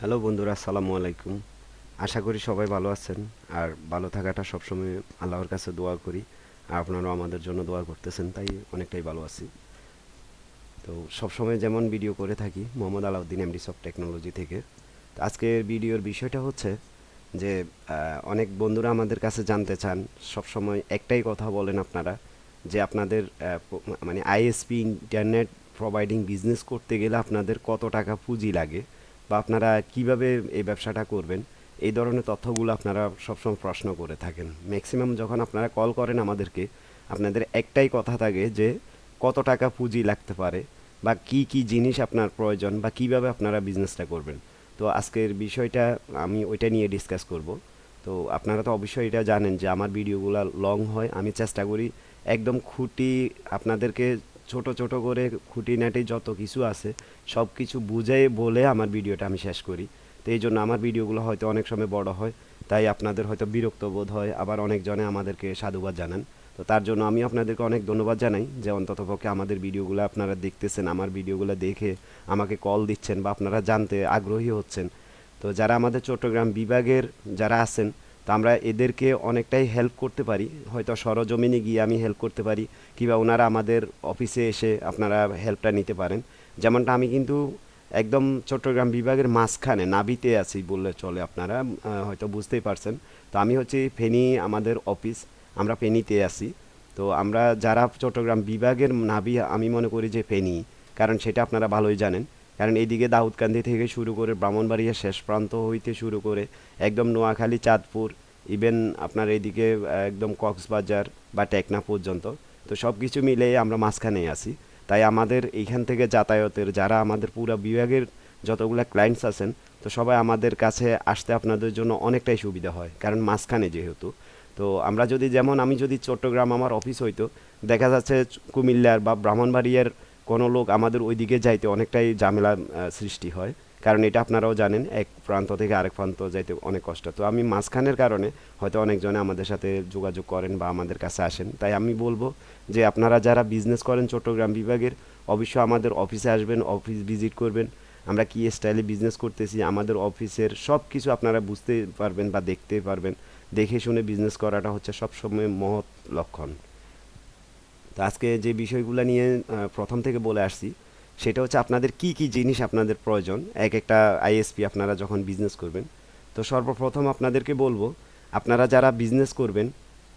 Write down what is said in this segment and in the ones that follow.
Hello বন্ধুরা, আসসালামু আলাইকুম। আশা করি সবাই ভালো আছেন আর ভালো থাকাটা সবসময় আল্লাহর কাছে দোয়া করি। আর আপনারাও আমাদের জন্য দোয়া করতেছেন, তাই অনেকটাই ভালো আছি। তো সবসময় যেমন ভিডিও করে থাকি, Mohammad Alauddin MD Soft Technology থেকে। তো আজকের ভিডিওর বিষয়টা হচ্ছে যে অনেক বন্ধুরা আমাদের কাছে জানতে চান, সবসময় একটাই কথা বলেন আপনারা, যে আপনাদের মানে আইএসপি ইন্টারনেট প্রোভাইডিং বিজনেস করতে গেলে আপনাদের কত টাকা পুঁজি লাগে। বা আপনারা কীভাবে এই ব্যবসাটা করবেন, এই ধরনের তথ্যগুলো আপনারা সবসময় প্রশ্ন করে থাকেন। ম্যাক্সিমাম যখন আপনারা কল করেন আমাদেরকে, আপনাদের একটাই কথা থাকে যে, কত টাকা পুঁজি লাগতে পারে বা কি কি জিনিস আপনার প্রয়োজন বা কীভাবে আপনারা বিজনেসটা করবেন। তো আজকের বিষয়টা আমি ওইটা নিয়ে ডিসকাস করব। তো আপনারা তো অবশ্যই এটা জানেন যে আমার ভিডিওগুলো লং হয়। আমি চেষ্টা করি একদম খুঁটি আপনাদেরকে ছোট ছোট করে খুঁটিনাটি যত কিছু আছে সব কিছু বুঝে বলে আমার ভিডিওটা আমি শেষ করি। তো এই জন্য আমার ভিডিওগুলো হয়তো অনেক সময় বড় হয়, তাই আপনাদের হয়তো বিরক্ত বোধ হয়, আবার অনেকজনে আমাদেরকে সাধুবাদ জানান। তো তার জন্য আমি আপনাদেরকে অনেক ধন্যবাদ জানাই যে অন্ততপক্ষে আমাদের ভিডিওগুলো আপনারা দেখতেছেন, আমার ভিডিওগুলো দেখে আমাকে কল দিচ্ছেন বা আপনারা জানতে আগ্রহী হচ্ছেন। তো যারা আমাদের চট্টগ্রাম বিভাগের যারা আছেন তো আমরা এদেরকে অনেকটাই হেল্প করতে পারি। হয়তো সরজমিনে গিয়ে আমি হেল্প করতে পারি, কিংবা ওনারা আমাদের অফিসে এসে আপনারা হেল্পটা নিতে পারেন। যেমনটা আমি কিন্তু একদম চট্টগ্রাম বিভাগের মাঝখানে, নাবিতে আছি বললে চলে আপনারা হয়তো বুঝতেই পারছেন। তো আমি হচ্ছে ফেনী আমাদের অফিস আমরা ফেনীতে আছি। তো আমরা যারা চট্টগ্রাম বিভাগের নাবি, আমি মনে করি যে ফেনী, কারণ সেটা আপনারা ভালোই জানেন। কারণ এইদিকে দাউদকান্দি থেকে শুরু করে ব্রাহ্মণবাড়িয়া শেষ প্রান্ত হইতে শুরু করে একদম নোয়াখালী, চাঁদপুর ইভেন আপনার এইদিকে একদম কক্সবাজার বা টেকনা পর্যন্ত। তো সব কিছু মিলে আমরা মাঝখানেই আছি। তাই আমাদের এইখান থেকে যাতায়াতের, যারা আমাদের পুরো বিভাগের যতগুলো ক্লায়েন্টস আছেন, তো সবাই আমাদের কাছে আসতে আপনাদের জন্য অনেকটাই সুবিধা হয়, কারণ মাঝখানে যেহেতু। তো আমরা যদি, যেমন আমি যদি চট্টগ্রাম আমার অফিস হইতো, দেখা যাচ্ছে কুমিল্লার বা ব্রাহ্মণবাড়িয়ার কোনো লোক আমাদের ওইদিকে যাইতে অনেকটাই ঝামেলা সৃষ্টি হয়। কারণ এটা আপনারাও জানেন, এক প্রান্ত থেকে আরেক প্রান্ত যাইতে অনেক কষ্ট। তো আমি মাঝখানের কারণে হয়তো অনেকজনে আমাদের সাথে যোগাযোগ করেন বা আমাদের কাছে আসেন। তাই আমি বলব যে আপনারা যারা বিজনেস করেন চট্টগ্রাম বিভাগের, অবশ্যই আমাদের অফিসে আসবেন অফিস ভিজিট করবেন। আমরা কি স্টাইলে বিজনেস করতেছি, আমাদের অফিসের সব কিছু আপনারা বুঝতে পারবেন বা দেখতে পারবেন। দেখে শুনে বিজনেস করাটা হচ্ছে সবসময় মহৎ লক্ষণ। তো আজকে যে বিষয়গুলো নিয়ে প্রথম থেকে বলে আসছি, সেটা হচ্ছে আপনাদের কি কি জিনিস আপনাদের প্রয়োজন? এক একটা আইএসপি আপনারা যখন বিজনেস করবেন, তো সর্বপ্রথম আপনাদেরকে বলব, আপনারা যারা বিজনেস করবেন,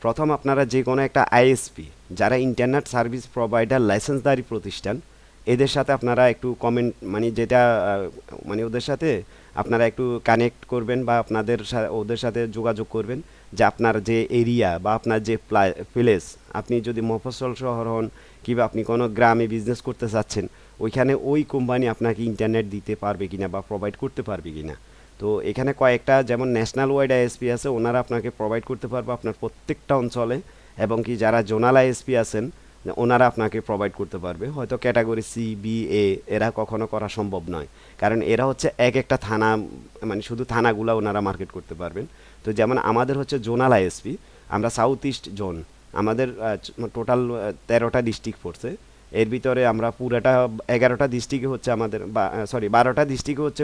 প্রথম আপনারা যে কোনো একটা আইএসপি যারা ইন্টারনেট সার্ভিস প্রোভাইডার লাইসেন্সদারি প্রতিষ্ঠান, এদের সাথে আপনারা একটু কমেন্ট মানে যেটা মানে ওদের সাথে আপনারা একটু কানেক্ট করবেন বা আপনাদের ওদের সাথে যোগাযোগ করবেন। যে আপনার যে এরিয়া বা আপনার যে প্লেস, আপনি যদি মফস্বল শহর হন কিংবা আপনি কোনো গ্রামে বিজনেস করতে চাচ্ছেন, ওইখানে ওই কোম্পানি আপনাকে ইন্টারনেট দিতে পারবে কিনা বা প্রোভাইড করতে পারবে কিনা। তো এখানে কয়েকটা যেমন ন্যাশনাল ওয়াইড আইএসপি আছে, ওনারা আপনাকে প্রোভাইড করতে পারবে আপনার প্রত্যেকটা অঞ্চলে এবং কি যারা জোনাল আইএসপি আছেন, ওনারা আপনাকে প্রোভাইড করতে পারবে। হয়তো ক্যাটাগরি সি বি এ এরা কখনো করা সম্ভব নয়। কারণ এরা হচ্ছে এক একটা থানা মানে শুধু থানাগুলো ওনারা মার্কেট করতে পারবেন। তো যেমন আমাদের হচ্ছে জোনাল আইএসপি, আমরা সাউথ ইস্ট জোন আমাদের টোটাল তেরোটা ডিস্ট্রিক্ট পড়ছে। এর ভিতরে আমরা পুরোটা এগারোটা ডিস্ট্রিক্টে হচ্ছে আমাদের সরি বারোটা ডিস্ট্রিক্ট হচ্ছে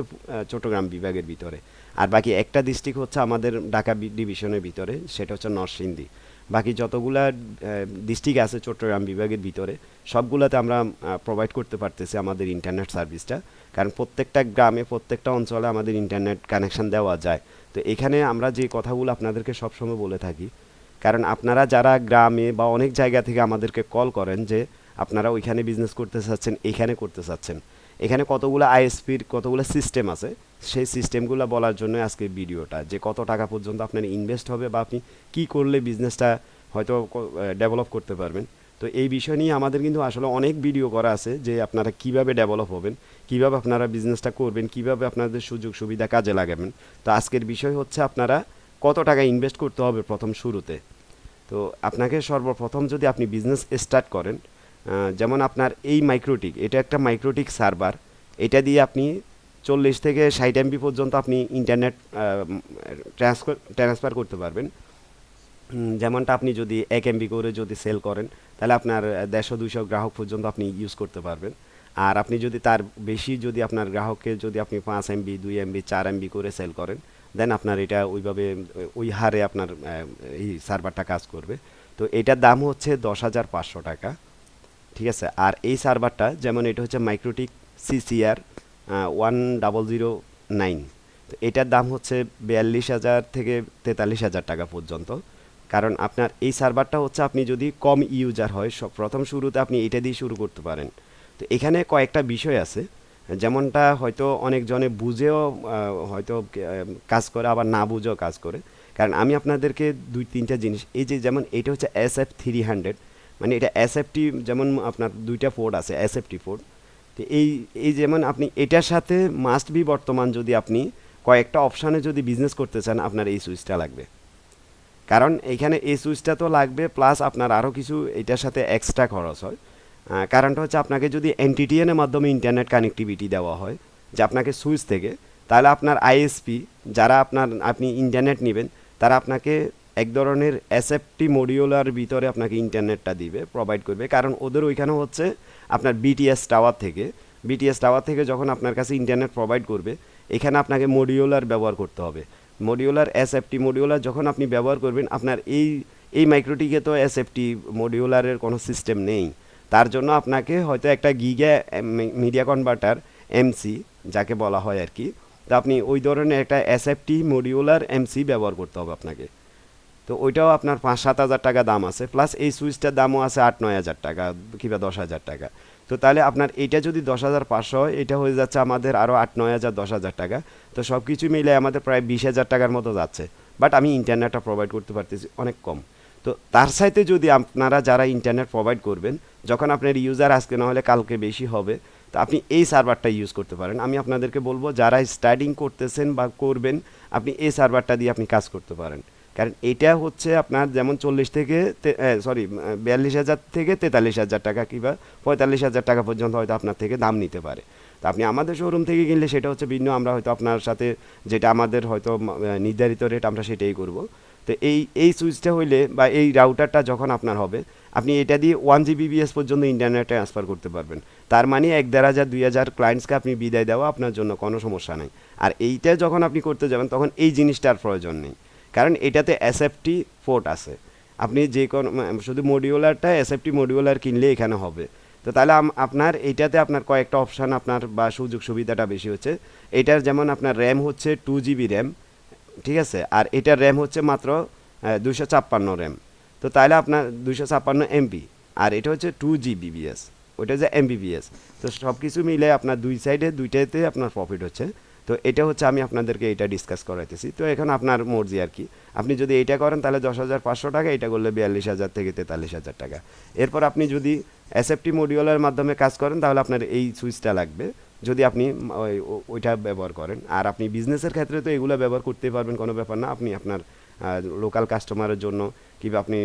চট্টগ্রাম বিভাগের ভিতরে। আর বাকি একটা ডিস্ট্রিক্ট হচ্ছে আমাদের ঢাকা ডিভিশনের ভিতরে, সেটা হচ্ছে নরসিংদী। বাকি যতগুলা ডিস্ট্রিক্ট আছে চট্টগ্রাম বিভাগের ভিতরে, সবগুলোতে আমরা প্রোভাইড করতে পারতেছি আমাদের ইন্টারনেট সার্ভিসটা কারণ প্রত্যেকটা গ্রামে, প্রত্যেকটা অঞ্চলে আমাদের ইন্টারনেট কানেকশন দেওয়া যায়। তো এখানে আমরা যে কথাগুলো আপনাদেরকে সবসময় বলে থাকি, কারণ আপনারা যারা গ্রামে বা অনেক জায়গা থেকে আমাদেরকে কল করেন যে, আপনারা ওইখানে বিজনেস করতে চাচ্ছেন, এখানে করতে চাচ্ছেন, এখানে কতগুলো আইএসপির কতগুলো সিস্টেম আছে সেই সিস্টেমগুলো বলার জন্য আজকে ভিডিওটা, যে কত টাকা পর্যন্ত আপনার ইনভেস্ট হবে বা আপনি কী করলে বিজনেসটা হয়তো ডেভেলপ করতে পারবেন। তো এই বিষয় নিয়ে আমাদের কিন্তু আসলে অনেক ভিডিও করা আছে যে আপনারা কীভাবে ডেভেলপ হবেন, কীভাবে আপনারা বিজনেসটা করবেন, কীভাবে আপনাদের সুযোগ সুবিধা কাজে লাগাবেন। তো আজকের বিষয় হচ্ছে আপনারা কত টাকা ইনভেস্ট করতে হবে প্রথম শুরুতে। তো আপনাকে সর্বপ্রথম যদি আপনি বিজনেস স্টার্ট করেন যেমন আপনার এই মাইক্রোটিক এটা একটা মাইক্রোটিক সার্ভার এটা দিয়ে আপনি চল্লিশ থেকে ষাট এমবি পর্যন্ত আপনি ইন্টারনেট ট্রান্সফার ট্রান্সফার করতে পারবেন। যেমনটা আপনি যদি এক এমবি করে যদি সেল করেন, তাহলে আপনার দেড়শো দুইশো গ্রাহক পর্যন্ত আপনি ইউজ করতে পারবেন। আর আপনি যদি তার বেশি যদি আপনার গ্রাহককে যদি আপনি পাঁচ এমবি, দুই এমবি, চার এমবি করে সেল করেন দেন আপনার এটা ওইভাবে, ওই হারে আপনার এই সার্ভারটা কাজ করবে। তো এটার দাম হচ্ছে দশ হাজার পাঁচশো টাকা। ঠিক আছে? আর এই সার্ভারটা যেমন এটা হচ্ছে MikroTik CCR one double zero nine তো এটার দাম হচ্ছে বিয়াল্লিশ হাজার থেকে তেতাল্লিশ হাজার টাকা পর্যন্ত। কারণ আপনার এই সার্ভারটা হচ্ছে আপনি যদি কম ইউজার হয় সব প্রথম শুরুতে আপনি এটা দিয়ে শুরু করতে পারেন। তো এখানে কয়েকটা বিষয় আছে। যেমনটা হয়তো অনেকজনে বুঝেও হয়তো কাজ করে, আবার না বুঝেও কাজ করে। কারণ আমি আপনাদেরকে দুই তিনটা জিনিস, এই যে যেমন এটা হচ্ছে এস এফ থ্রি হান্ড্রেড মানে এটা এস এফটি যেমন আপনার দুইটা ফোর্ড আছে এস এফটি ফোর্ড তো এই এই যেমন আপনি এটার সাথে মাস্ট বি বর্তমান যদি আপনি কয়েকটা অপশানে যদি বিজনেস করতে চান, আপনার এই সুইচটা লাগবে। কারণ এইখানে এই সুইচটা তো লাগবে প্লাস আপনার আরও কিছু এটার সাথে এক্সট্রা খরচ হয়। কারণটা হচ্ছে আপনাকে যদি এনটিটিএনের মাধ্যমে ইন্টারনেট কানেক্টিভিটি দেওয়া হয়, যে আপনাকে সুইচ থেকে, তাহলে আপনার আইএসপি যারা আপনার, আপনি ইন্টারনেট নেবেন, তারা আপনাকে এক ধরনের এসএফটি মডিউলার ভিতরে আপনাকে ইন্টারনেটটা দিবে প্রোভাইড করবে। কারণ ওদের ওইখানে হচ্ছে আপনার বিটিএস টাওয়ার থেকে বিটিএস টাওয়ার থেকে যখন আপনার কাছে ইন্টারনেট প্রোভাইড করবে, এখানে আপনাকে মডিউলার ব্যবহার করতে হবে। মডিউলার এসএফটি মডিউলার যখন আপনি ব্যবহার করবেন, আপনার এই এই মাইক্রোটিকে তো এসএফটি মডিউলারের কোনো সিস্টেম নেই। তার জন্য আপনাকে হয়তো একটা গিগা মিডিয়া কনভার্টার এমসি যাকে বলা হয় আর কি, তো আপনি ওই ধরনের একটা এসএফটি মডিউলার এমসি ব্যবহার করতে হবে আপনাকে। তো ওইটাও আপনার পাঁচ সাত হাজার টাকা দাম আছে প্লাস এই সুইচটার দামও আছে আট নয় হাজার টাকা, কিংবা দশ হাজার টাকা। তো তাহলে আপনার এটা যদি দশ হাজার পাঁচশো হয়, এটা হয়ে যাচ্ছে আমাদের আরও আট নয় হাজার, দশ হাজার টাকা। তো সব কিছু মিলে আমাদের প্রায় বিশ হাজার টাকার মতো যাচ্ছে। বাট আমি ইন্টারনেটটা প্রোভাইড করতে পারতেছি অনেক কম। তো তার সাথে যদি আপনারা যারা ইন্টারনেট প্রোভাইড করবেন, যখন আপনার ইউজার আজকে না হলে কালকে বেশি হবে, তো আপনি এই সার্ভারটা ইউজ করতে পারেন। আমি আপনাদেরকে বলব, যারা স্টার্টিং করতেছেন বা করবেন, আপনি এই সার্ভারটা দিয়ে আপনি কাজ করতে পারেন। কারণ এটা হচ্ছে আপনার যেমন চল্লিশ থেকে সরি বিয়াল্লিশ হাজার থেকে তেতাল্লিশ হাজার টাকা কিংবা পঁয়তাল্লিশ হাজার টাকা পর্যন্ত হয়তো আপনার থেকে দাম নিতে পারে। তো আপনি আমাদের শোরুম থেকে কিনলে সেটা হচ্ছে ভিন্ন, আমরা হয়তো আপনার সাথে যেটা আমাদের হয়তো নির্ধারিত রেট আমরা সেটাই করব। তো এই এই সুইচটা হইলে বা এই রাউটারটা যখন আপনার হবে, আপনি এটা দিয়ে ওয়ান জিবিবিএস পর্যন্ত ইন্টারনেট ট্রান্সফার করতে পারবেন। তার মানে এক দেড় হাজার, দুই হাজার ক্লায়েন্টসকে আপনি বিদায় দেওয়া আপনার জন্য কোনো সমস্যা নেই। আর এইটা যখন আপনি করতে যাবেন, তখন এই জিনিসটার প্রয়োজন নেই। কারণ এটাতে এসএফটি পোর্ট আছে। আপনি যে কোনো শুধু মডিউলারটা এসএফটি মডিউলার কিনলে এখানে হবে। তো তাহলে আপনার এইটাতে আপনার কয়েকটা অপশান আপনার বা সুযোগ সুবিধাটা বেশি হচ্ছে। এটার যেমন আপনার র্যাম হচ্ছে টু জিবি র্যাম ঠিক আছে? আর এটার র্যাম হচ্ছে মাত্র দুশো ছাপ্পান্ন র্যাম তো তাহলে আপনার দুশো ছাপ্পান্ন এমপি আর এটা হচ্ছে টু জিবিবিএস ওইটা হচ্ছে এমবিবিএস তো সব কিছু মিলে আপনার দুই সাইডে দুইটাতে আপনার প্রফিট হচ্ছে। তো এটা হচ্ছে আমি আপনাদেরকে এটা ডিসকাস করাইতেছি। তো এখন আপনার মর্জি আর কি। আপনি যদি এইটা করেন, তাহলে দশ হাজার পাঁচশো টাকা এটা করলে বিয়াল্লিশ হাজার থেকে তেতাল্লিশ হাজার টাকা। এরপর আপনি যদি এসএফটি মডিউলের মাধ্যমে কাজ করেন, তাহলে আপনার এই সুইচটা লাগবে। যদি আপনি ওই ওইটা ব্যবহার করেন। আর আপনি বিজনেসের ক্ষেত্রে তো এগুলো ব্যবহার করতে পারবেন, কোনো ব্যাপার না। আপনি আপনার লোকাল কাস্টমারের জন্য কিংবা আপনি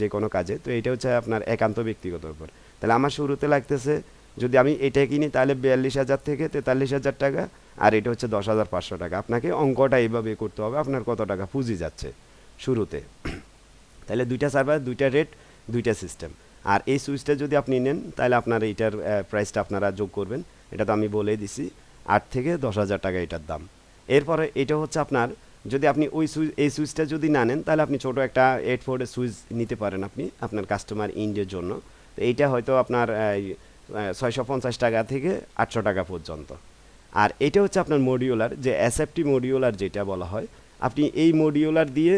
যে কোনো কাজে। তো এটা হচ্ছে আপনার একান্ত ব্যক্তিগত ব্যাপার তাহলে আমার শুরুতে লাগতেছে, যদি আমি এটা কিনি, তাহলে বিয়াল্লিশ হাজার থেকে তেতাল্লিশ হাজার টাকা। আর এটা হচ্ছে দশ হাজার পাঁচশো টাকা। আপনাকে অঙ্কটা এইভাবে করতে হবে, আপনার কত টাকা পুঁজি যাচ্ছে শুরুতে। তাহলে দুইটা সার্ভার দুইটা রেট দুইটা সিস্টেম আর এই সুইচটা যদি আপনি নেন, তাহলে আপনার এইটার প্রাইসটা আপনারা যোগ করবেন। এটা তো আমি বলেই দিছি, আট থেকে দশ হাজার টাকা এটার দাম। এরপরে এটা হচ্ছে আপনার, যদি আপনি ওই সুইচ এই সুইচটা যদি না নেন, তাহলে আপনি ছোটো একটা এইট ফোর্ডের সুইচ নিতে পারেন আপনি, আপনার কাস্টমার ইন্ডের জন্য। তো এইটা হয়তো আপনার ছয়শো পঞ্চাশ টাকা থেকে আটশো টাকা পর্যন্ত। আর এটা হচ্ছে আপনার মডিউলার যে এসএফটি মডিউলার যেটা বলা হয়। আপনি এই মডিউলার দিয়ে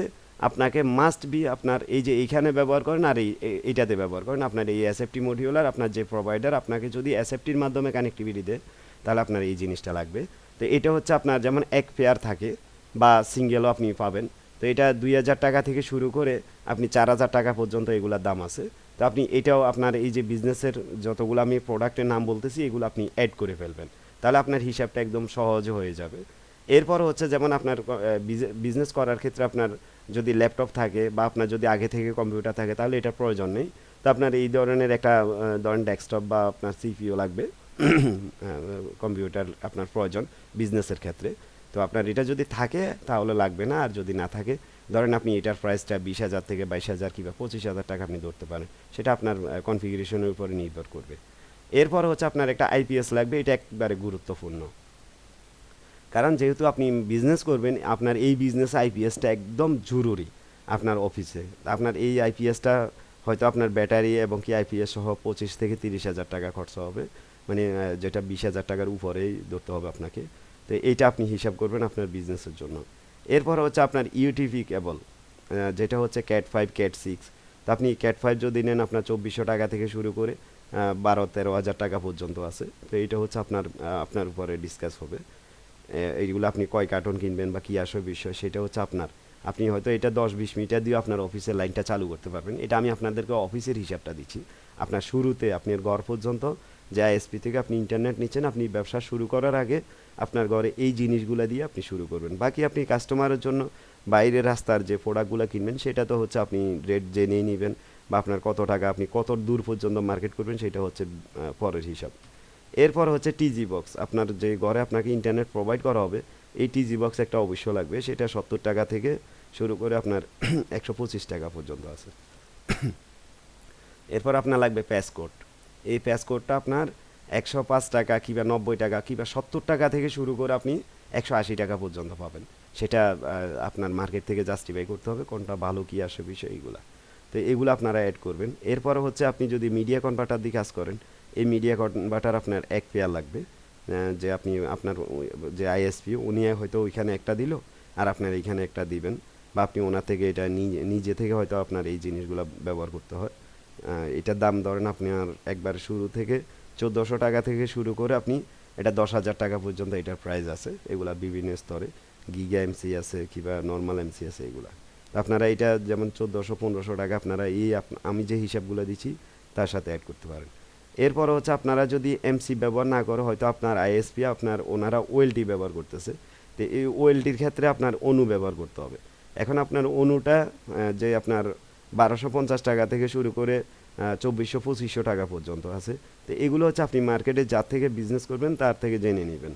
আপনাকে মাস্ট বি আপনার এই যে এইখানে ব্যবহার করেন আর এই এইটাতে ব্যবহার করেন। আপনার এই এসএফটি মডিউলার আপনার যে প্রোভাইডার আপনাকে যদি এসএফটির মাধ্যমে কানেক্টিভিটি দেয়, তাহলে আপনার এই জিনিসটা লাগবে। তো এটা হচ্ছে আপনার যেমন এক পেয়ার থাকে বা সিঙ্গেলও আপনি পাবেন। তো এটা দুই হাজার টাকা থেকে শুরু করে আপনি চার হাজার টাকা পর্যন্ত এগুলোর দাম আছে। তো আপনি এটাও আপনার এই যে বিজনেসের যতগুলো আমি প্রোডাক্টের নাম বলতেছি, এগুলো আপনি অ্যাড করে ফেলবেন। তাহলে আপনার হিসাবটা একদম সহজ হয়ে যাবে। এরপর হচ্ছে যেমন আপনার বিজনেস করার ক্ষেত্রে আপনার যদি ল্যাপটপ থাকে বা আপনার যদি আগে থেকে কম্পিউটার থাকে তাহলে এটা প্রয়োজন নেই। তো আপনার এই ধরনের একটা ধরেন ডেস্কটপ বা আপনার সিপিও লাগবে। কম্পিউটার আপনার প্রয়োজন বিজনেসের ক্ষেত্রে। তো আপনার এটা যদি থাকে তাহলে লাগবে না, আর যদি না থাকে, ধরেন আপনি এটার প্রাইসটা বিশ হাজার থেকে বাইশ হাজার কিংবা পঁচিশ হাজার টাকা আপনি ধরতে পারেন। সেটা আপনার কনফিগারেশনের উপরে নির্ভর করবে। এরপর হচ্ছে আপনার একটা আইপিএস লাগবে, এটা একবারে গুরুত্বপূর্ণ। কারণ যেহেতু আপনি বিজনেস করবেন, আপনার এই বিজনেস আইপিএসটা একদম জরুরি আপনার অফিসে আপনার এই আইপিএসটা হয়তো আপনার ব্যাটারি এবং কি আইপিএস সহ পঁচিশ থেকে তিরিশ হাজার টাকা খরচা হবে। মানে যেটা বিশ হাজার টাকার উপরেই ধরতে হবে আপনাকে। তো এইটা আপনি হিসাব করবেন আপনার বিজনেসের জন্য। এরপর হচ্ছে আপনার ইউটিভি কেবল যেটা হচ্ছে ক্যাট ফাইভ ক্যাট সিক্স তো আপনি ক্যাট ফাইভ যদি নেন আপনার চব্বিশশো টাকা থেকে শুরু করে বারো, তেরো হাজার টাকা পর্যন্ত আছে। তো এইটা হচ্ছে আপনার আপনার উপরে ডিসকাস হবে। এইগুলো আপনি কয় কার্টন কিনবেন বা কী আসবে বিষয়, সেটা হচ্ছে আপনার। আপনি হয়তো এটা দশ, বিশ মিটার দিয়ে আপনার অফিসের লাইনটা চালু করতে পারবেন। এটা আমি আপনাদেরকে অফিসের হিসাবটা দিচ্ছি। আপনার শুরুতে আপনার ঘর পর্যন্ত যে আইএসপি থেকে আপনি ইন্টারনেট নিচ্ছেন, আপনি ব্যবসা শুরু করার আগে আপনার ঘরে এই জিনিসগুলো দিয়ে আপনি শুরু করবেন। বাকি আপনি কাস্টমারের জন্য বাইরের রাস্তার যে প্রোডাক্টগুলো কিনবেন, সেটা তো হচ্ছে আপনি রেট জেনেই নেবেন। বা আপনার কত টাকা আপনি কত দূর পর্যন্ত মার্কেট করবেন সেটা হচ্ছে পরের হিসাব। এরপর হচ্ছে টিজি বক্স আপনার যে ঘরে আপনাকে ইন্টারনেট প্রোভাইড করা হবে, এই টিজি বক্স একটা অবশ্য লাগবে। সেটা সত্তর টাকা থেকে শুরু করে আপনার একশো পঁচিশ টাকা পর্যন্ত আছে। এরপর আপনার লাগবে প্যাসকোড এই প্যাসকোডটা আপনার একশো পাঁচ টাকা কিংবা নব্বই টাকা কিংবা সত্তর টাকা থেকে শুরু করে আপনি একশো আশি টাকা পর্যন্ত পাবেন। সেটা আপনার মার্কেট থেকে জাস্টিফাই করতে হবে কোনটা ভালো কী আসে বিষয় এইগুলা। তো এগুলো আপনারা অ্যাড করবেন। এরপরে হচ্ছে আপনি যদি মিডিয়া কনভার্টার দিয়ে কাজ করেন, এই মিডিয়া কনভার্টার আপনার এক পেয়ার লাগবে। যে আপনি আপনার যে আইএসপি উনি হয়তো ওইখানে একটা দিল, আর আপনার এইখানে একটা দিবেন। বা আপনি ওনার থেকে এটা নিজে নিজে থেকে হয়তো আপনার এই জিনিসগুলো ব্যবহার করতে হয়। এটার দাম ধরেন আপনি আর একবার শুরু থেকে চোদ্দোশো টাকা থেকে শুরু করে আপনি এটা দশ হাজার টাকা পর্যন্ত এটার প্রাইস আছে। এগুলা বিভিন্ন স্তরে। গিগা এমসি আছে, কিংবা নর্মাল এমসি আছে, এগুলা। আপনারা এটা যেমন চোদ্দোশো, পনেরোশো টাকা আপনারা এই আমি যে হিসাবগুলো দিচ্ছি তার সাথে অ্যাড করতে পারেন। এরপর হচ্ছে আপনারা যদি এমসি ব্যবহার না করে, হয়তো আপনার আইএসপি আপনার ওনারা ওয়েলটি ব্যবহার করতেছে। তো এই ওয়েলটির ক্ষেত্রে আপনার অনু ব্যবহার করতে হবে। এখন আপনার অনুটা যে আপনার বারোশো পঞ্চাশ টাকা থেকে শুরু করে চব্বিশশো, পঁচিশশো টাকা পর্যন্ত আছে। তো এগুলো হচ্ছে আপনি মার্কেটে যার থেকে বিজনেস করবেন, তার থেকে জেনে নেবেন।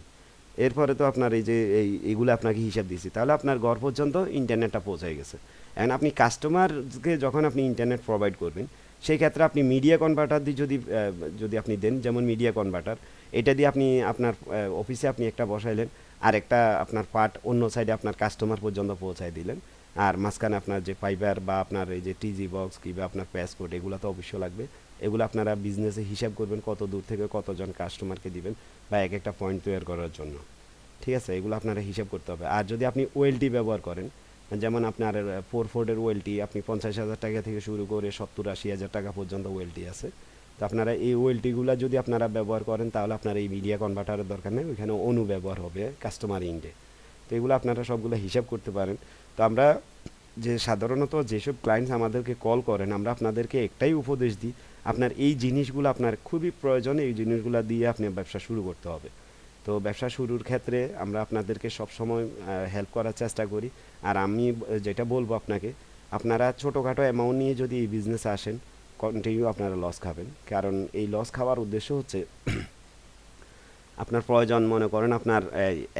এরপরে তো আপনার এই যে এই এগুলো আপনাকে হিসাব দিচ্ছি তাহলে আপনার ঘর পর্যন্ত ইন্টারনেটটা পৌঁছে গেছে। এখন আপনি কাস্টমারকে যখন আপনি ইন্টারনেট প্রোভাইড করবেন, সেই ক্ষেত্রে আপনি মিডিয়া কনভার্টার দিয়ে যদি যদি আপনি দেন, যেমন মিডিয়া কনভার্টার এটা দিয়ে আপনি আপনার অফিসে আপনি একটা বসাইলেন আর একটা আপনার পার্ট অন্য সাইডে আপনার কাস্টমার পর্যন্ত পৌঁছায় দিলেন। আর মাঝখানে আপনার যে ফাইবার বা আপনার এই যে টিজি বক্স কিংবা আপনার প্যাসকোড এগুলো তো অবশ্যই লাগবে। এগুলো আপনারা বিজনেসে হিসাব করবেন কত দূর থেকে কতজন কাস্টমারকে দিবেন বা এক একটা পয়েন্ট তৈরি করার জন্য। ঠিক আছে? এগুলো আপনারা হিসাব করতে হবে। আর যদি আপনি ওয়েলটি ব্যবহার করেন, যেমন আপনার ফোর ফোর্ডের ওয়েলটি, আপনি পঞ্চাশ হাজার টাকা থেকে শুরু করে সত্তর আশি হাজার টাকা পর্যন্ত ওয়েলটি আছে। তো আপনারা এই ওয়েলটিগুলো যদি আপনারা ব্যবহার করেন, তাহলে আপনার এই মিডিয়া কনভার্টারের দরকার নেই, ওইখানে অনু ব্যবহার হবে কাস্টমার ইন্ডে তো এগুলো আপনারা সবগুলো হিসাব করতে পারেন। তো আমরা যে সাধারণত যেসব ক্লায়েন্টস আমাদেরকে কল করেন, আমরা আপনাদেরকে একটাই উপদেশ দিই আপনার এই জিনিসগুলো আপনার খুবই প্রয়োজন এই জিনিসগুলো দিয়ে আপনি ব্যবসা শুরু করতে হবে। তো ব্যবসা শুরুর ক্ষেত্রে আমরা আপনাদেরকে সবসময় হেল্প করার চেষ্টা করি। আর আমি যেটা বলব আপনাকে, আপনারা ছোটোখাটো অ্যামাউন্ট নিয়ে যদি এই বিজনেসে আসেন কন্টিনিউ আপনারা লস খাবেন। কারণ এই লস খাওয়ার উদ্দেশ্য হচ্ছে, আপনার প্রয়োজন মনে করেন আপনার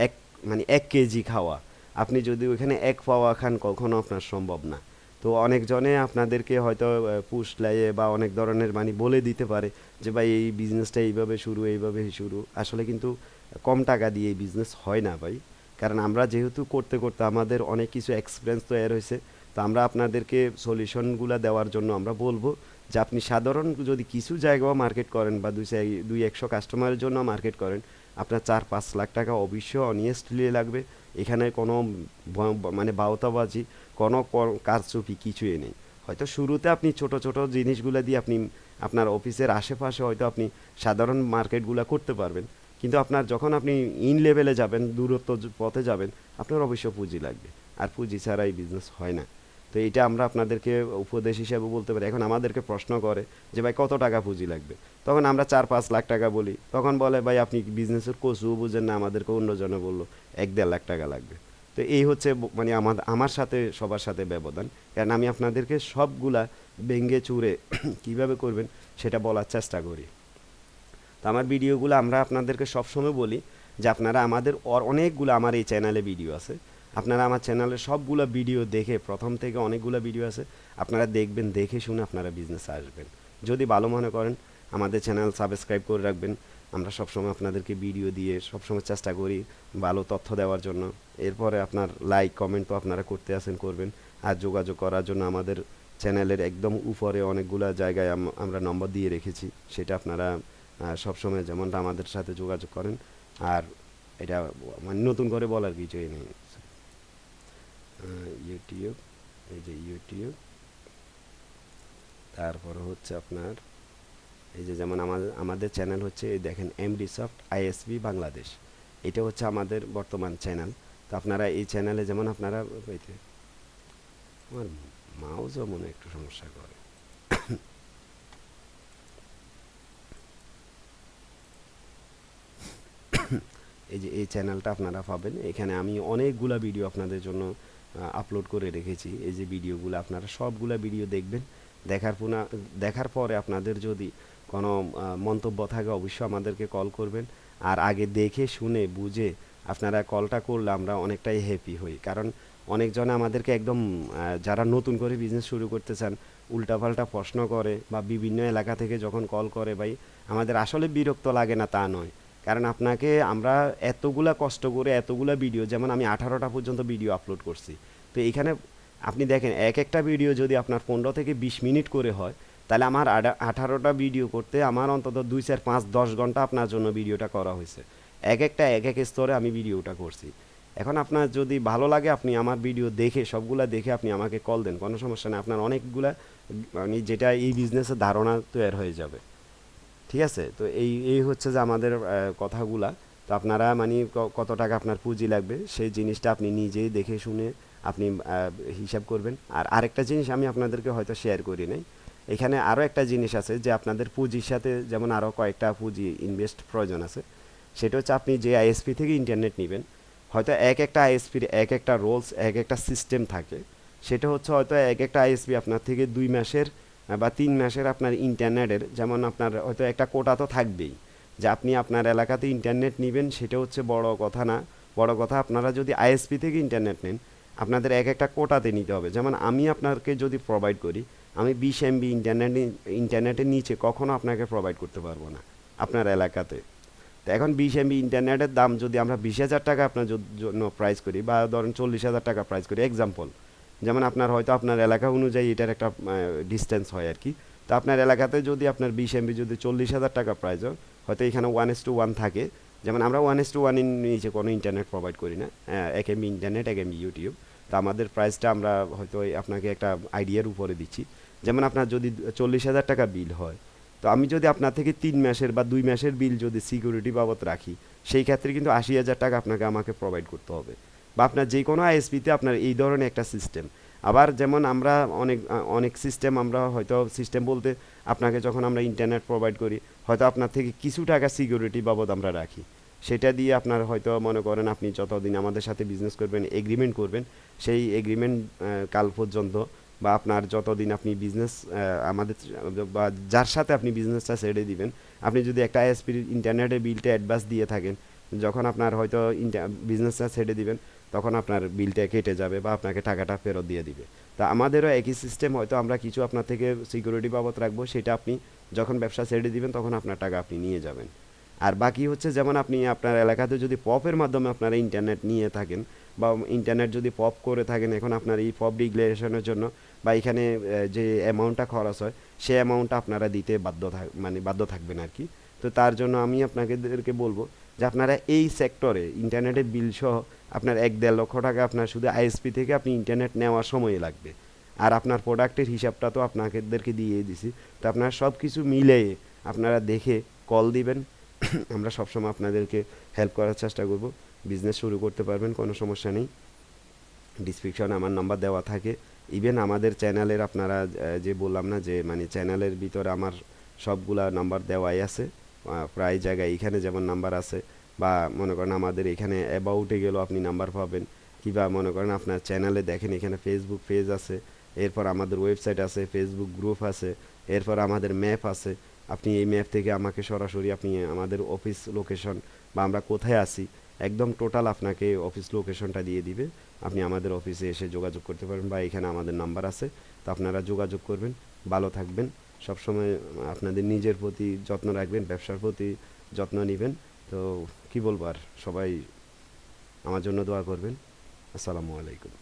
এক মানে এক কেজি খাওয়া। আপনি যদি ওইখানে এক পাওয়া খান, কখনো আপনার সম্ভব না। তো অনেকজনে আপনাদেরকে হয়তো পুশ লাইয়ে বা অনেক ধরনের মানে বলে দিতে পারে যে, ভাই, এই বিজনেসটা এইভাবে শুরু এইভাবে শুরু। আসলে কিন্তু কম টাকা দিয়ে এই বিজনেস হয় না ভাই। কারণ আমরা যেহেতু করতে করতে আমাদের অনেক কিছু এক্সপিরিয়েন্স তৈরি হয়েছে, তো আমরা আপনাদেরকে সলিউশনগুলো দেওয়ার জন্য আমরা বলব যে, আপনি সাধারণ যদি কিছু জায়গাও মার্কেট করেন বা দুই দুই, একশো কাস্টমারের জন্য মার্কেট করেন, আপনার চার, পাঁচ লাখ টাকা অবশ্যই অনিয়েস্টলি লাগবে। এখানে কোনো মানে বাউতাবাজি কোনো কর- কারচুপি কিছুই নেই। হয়তো শুরুতে আপনি ছোট ছোট জিনিসগুলো দিয়ে আপনি আপনার অফিসের আশেপাশে হয়তো আপনি সাধারণ মার্কেটগুলো করতে পারবেন। কিন্তু আপনার যখন আপনি ইন লেভেলে যাবেন, দূরত্ব পথে যাবেন, আপনার অবশ্য পুঁজি লাগবে। আর পুঁজি ছাড়া এই বিজনেস হয় না। তো এটা আমরা আপনাদেরকে উপদেশ হিসেবে বলতে পারি। এখন আমাদেরকে প্রশ্ন করে যে, ভাই, কত টাকা পুঁজি লাগবে? তখন আমরা চার, পাঁচ লাখ টাকা বলি। তখন বলে, ভাই, আপনি বিজনেসের কচুও বুঝেন না। আমাদেরকে অন্যজনে বলল, এক, দেড় লাখ টাকা লাগবে। তো এই হচ্ছে মানে আমার আমার সাথে, সবার সাথে ব্যবধান। কারণ আমি আপনাদেরকে সবগুলা ভেঙ্গে চুরে কীভাবে করবেন সেটা বলার চেষ্টা করি। তো আমার ভিডিওগুলো আমরা আপনাদেরকে সবসময় বলি যে আপনারা আমাদের অনেকগুলো আমার এই চ্যানেলে ভিডিও আছে। আপনারা আমার চ্যানেলে সবগুলো ভিডিও দেখে, প্রথম থেকে অনেকগুলো ভিডিও আছে, আপনারা দেখবেন, দেখে শুনে আপনারা বিজনেসে আসবেন। যদি ভালো মনে করেন, আমাদের চ্যানেল সাবস্ক্রাইব করে রাখবেন। আমরা সবসময় আপনাদেরকে ভিডিও দিয়ে সবসময় চেষ্টা করি ভালো তথ্য দেওয়ার জন্য। এরপরে আপনার লাইক কমেন্ট তো আপনারা করতে আসেন করবেন। আর যোগাযোগ করার জন্য আমাদের চ্যানেলের একদম উপরে অনেকগুলো জায়গায় আমরা নম্বর দিয়ে রেখেছি। সেটা আপনারা সবসময় যেমনটা আমাদের সাথে যোগাযোগ করেন। আর এটা মানে নতুন করে বলার কিছুই নেই। ইউটিউব এই যে ইউটিউব তারপর হচ্ছে আপনার এই যে যেমন আমাদের আমাদের চ্যানেল হচ্ছে, এই দেখেন এমডি সফট আইএসবি বাংলাদেশ এটা হচ্ছে আমাদের বর্তমান চ্যানেল তো আপনারা এই চ্যানেলে যেমন আপনারা পেতে আমার মাউসও মনে একটু সমস্যা করে। এই যে এই চ্যানেলটা আপনারা পাবেন। এখানে আমি অনেকগুলা ভিডিও আপনাদের জন্য আপলোড করে রেখেছি। এই যে ভিডিওগুলো আপনারা সবগুলা ভিডিও দেখবেন। দেখার পুনা, দেখার পরে আপনাদের যদি কোনো মন্তব্য থাকে অবশ্যই আমাদেরকে কল করবেন। আর আগে দেখে, শুনে, বুঝে আপনারা কলটা করলে আমরা অনেকটাই হ্যাপি হই। কারণ অনেকজনে আমাদেরকে একদম যারা নতুন করে বিজনেস শুরু করতে চান, উল্টাপাল্টা প্রশ্ন করে বা বিভিন্ন এলাকা থেকে যখন কল করে, ভাই, আমাদের আসলে বিরক্ত লাগে না তা নয়। কারণ আপনাকে আমরা এতগুলা কষ্ট করে এতগুলা ভিডিও যেমন আমি আঠারোটা পর্যন্ত ভিডিও আপলোড করছি। তো এখানে আপনি দেখেন, এক একটা ভিডিও যদি আপনার পনেরো থেকে বিশ মিনিট করে হয় তাহলে আমার আঠারোটা ভিডিও করতে আমার অন্তত দুই চার পাঁচ, দশ ঘণ্টা আপনার জন্য ভিডিওটা করা হয়েছে। এক একটা, এক এক স্তরে আমি ভিডিওটা করছি। এখন আপনার যদি ভালো লাগে, আপনি আমার ভিডিও দেখে, সবগুলা দেখে আপনি আমাকে কল দেন। কোনো সমস্যা নেই, আপনার অনেকগুলা মানে যেটা এই বিজনেসের ধারণা তৈরি হয়ে যাবে। ঠিক আছে? তো এই এই হচ্ছে যে আমাদের কথাগুলা। তো আপনারা মানে কত টাকা আপনার পুঁজি লাগবে, সেই জিনিসটা আপনি নিজেই দেখে শুনে আপনি হিসাব করবেন। আর আরেকটা জিনিস আমি আপনাদেরকে হয়তো শেয়ার করি নাই। এখানে আরও একটা জিনিস আছে যে আপনাদের পুঁজির সাথে যেমন আরও কয়েকটা পুঁজি ইনভেস্ট প্রয়োজন আছে, সেটা হচ্ছে আপনি যে আইএসপি থেকে ইন্টারনেট নেবেন, হয়তো এক একটা আইএসপির এক একটা রোলস এক একটা সিস্টেম থাকে। সেটা হচ্ছে হয়তো এক একটা আইএসপি আপনার থেকে দুই মাসের বা তিন মাসের আপনার ইন্টারনেটের যেমন আপনার হয়তো একটা কোটা তো থাকবেই। যে আপনি আপনার এলাকাতে ইন্টারনেট নেবেন, সেটা হচ্ছে বড় কথা না। বড় কথা, আপনারা যদি আইএসপি থেকে ইন্টারনেট নেন, আপনাদের এক একটা কোটাতে নিতে হবে। যেমন আমি আপনাকে যদি প্রোভাইড করি আমি বিশ এমবি ইন্টারনেট ইন্টারনেটের নিচে কখনো আপনাকে প্রোভাইড করতে পারব না আপনার এলাকাতে। তো এখন বিশ এমবি ইন্টারনেটের দাম যদি আমরা বিশ হাজার টাকা আপনার জন্য প্রাইস করি বা ধরেন চল্লিশ হাজার টাকা প্রাইস করি এক্সাম্পল যেমন আপনার হয়তো আপনার এলাকা অনুযায়ী এটার একটা ডিস্টেন্স হয় আর কি। তো আপনার এলাকাতে যদি আপনার বিশ এমবি যদি চল্লিশ হাজার টাকা প্রাইস হয় হয়তো এখানে ওয়ান এস টু ওয়ান থাকে। যেমন আমরা ওয়ান এস টু ওয়ানের নিচে কোনো ইন্টারনেট প্রোভাইড করি না আহ, এক এমবি ইন্টারনেট এক এমবি ইউটিউব তো আমাদের প্রাইসটা আমরা হয়তো আপনাকে একটা আইডিয়ার উপরে দিচ্ছি। যেমন আপনার যদি চল্লিশ হাজার টাকা বিল হয়, তো আমি যদি আপনার থেকে তিন মাসের বা দুই মাসের বিল যদি সিকিউরিটি বাবদ রাখি, সেই ক্ষেত্রে কিন্তু আশি হাজার টাকা আপনাকে আমাকে প্রোভাইড করতে হবে। বা আপনার যে কোনো আইএসপিতে আপনার এই ধরনের একটা সিস্টেম আবার যেমন আমরা অনেক অনেক সিস্টেম আমরা হয়তো সিস্টেম বলতে আপনাকে যখন আমরা ইন্টারনেট প্রোভাইড করি, হয়তো আপনার থেকে কিছু টাকা সিকিউরিটি বাবদ আমরা রাখি। সেটা দিয়ে আপনার হয়তো মনে করেন আপনি যতদিন আমাদের সাথে বিজনেস করবেন এগ্রিমেন্ট করবেন, সেই এগ্রিমেন্ট কাল পর্যন্ত বা আপনার যতদিন আপনি বিজনেস আমাদের, বা যার সাথে আপনি বিজনেসটা ছেড়ে দিবেন, আপনি যদি একটা আইএসপির ইন্টারনেটের বিলটা অ্যাডভান্স দিয়ে থাকেন, যখন আপনার হয়তো বিজনেসটা ছেড়ে দিবেন, তখন আপনার বিলটা কেটে যাবে বা আপনাকে টাকাটা ফেরত দিয়ে দিবে। তা আমাদেরও একই সিস্টেম হয়তো আমরা কিছু আপনার থেকে সিকিউরিটি বাবদ রাখব, সেটা আপনি যখন ব্যবসা ছেড়ে দিবেন, তখন আপনার টাকা আপনি নিয়ে যাবেন। আর বাকি হচ্ছে, যেমন আপনি আপনার এলাকাতে যদি পপের মাধ্যমে আপনারা ইন্টারনেট নিয়ে থাকেন বা ইন্টারনেট যদি পপ করে থাকেন, এখন আপনার এই পপ রেগুলেশনের জন্য বা এখানে যে অ্যামাউন্টটা খরচ হয় সেই অ্যামাউন্টটা আপনারা দিতে বাধ্য থাক মানে বাধ্য থাকবেন আর কি। তো তার জন্য আমি আপনাদেরকে বলব যে আপনারা এই সেক্টরে ইন্টারনেটের বিল সহ আপনার এক দেড় লক্ষ টাকা আপনার শুধু আইএসপি থেকে আপনি ইন্টারনেট নেওয়ার সময় লাগবে। আর আপনার প্রোডাক্টের হিসাবটা তো আপনাদেরকে দিয়ে দিছি। তো আপনারা সব কিছু মিলে আপনারা দেখে কল দিবেন। আমরা সবসময় আপনাদেরকে হেল্প করার চেষ্টা করব। বিজনেস শুরু করতে পারবেন, কোনো সমস্যা নেই। ডিসক্রিপশনে আমার নাম্বার দেওয়া থাকে। ইভেন আমাদের চ্যানেলের আপনারা যে বললাম না যে মানে চ্যানেলের ভিতরে আমার সবগুলা নাম্বার দেওয়াই আছে। প্রায় জায়গায় এখানে যেমন নাম্বার আছে, বা মনে করেন আমাদের এখানে অ্যাবাউটে গেলেও আপনি নাম্বার পাবেন। কিংবা মনে করেন আপনার চ্যানেলে দেখেন এখানে ফেসবুক পেজ আছে, এরপর আমাদের ওয়েবসাইট আছে ফেসবুক গ্রুপ আছে, এরপর আমাদের ম্যাপ আছে। আপনি এই ম্যাপ থেকে আমাকে সরাসরি আপনি আমাদের অফিস লোকেশন বা আমরা কোথায় আছি একদম টোটাল আপনাকে অফিস লোকেশনটা দিয়ে দিবে। আপনি আমাদের অফিসে এসে যোগাযোগ করতে পারেন বা এখানে আমাদের নাম্বার আছে। তো আপনারা যোগাযোগ করবেন, ভালো থাকবেন। সবসময় আপনাদের নিজের প্রতি যত্ন রাখবেন, ব্যবসার প্রতি যত্ন নেবেন। তো কি বলব আর, সবাই আমার জন্য দোয়া করবেন। আসসালামু আলাইকুম।